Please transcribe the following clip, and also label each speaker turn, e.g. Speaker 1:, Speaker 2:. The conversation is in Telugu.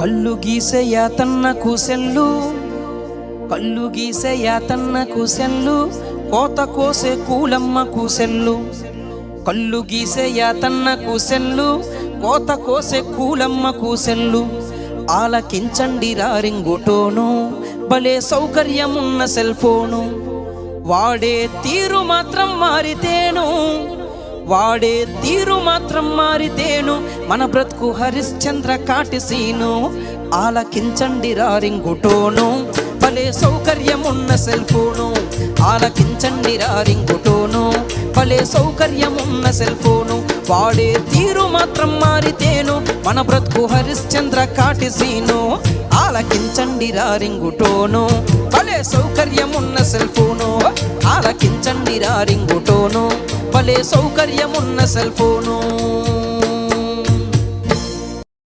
Speaker 1: కళ్ళు గీసే యాతన్న కూసెల్లు కళ్ళు గీసే యాతన్న కూసెల్లు కోత కోసే కూలమ్మ కూసెల్లు కళ్ళు గీసే యాతన్న కూసెల్లు కోత కోసే కూలమ్మ కూసెల్లు ఆలకించండి రారింగుటోను భలే సౌకర్యమున్న సెల్ ఫోను వాడే తీరు మాత్రం మారితేను. వాడే తీరు మాత్రం మారితేను. మన బ్రతుకు హరిశ్చంద్ర కాటిసీను ఆలకించండి రారింగుటోను. భలే సౌకర్యమున్న సెల్ ఫోను ఆలకించండి రారింగుటోను. భలే సౌకర్యమున్న సెల్ ఫోను వాడే తీరు మాత్రం మారితేను. మన బ్రతుకు హరిశ్చంద్ర కాటిసీను ఆలకించండి రారింగుటోను భలే సౌకర్యమున్న సెల్ ఫోను. ఆలకించండి రారింగుటోను భలే సౌకర్యమున్న సెల్ ఫోను.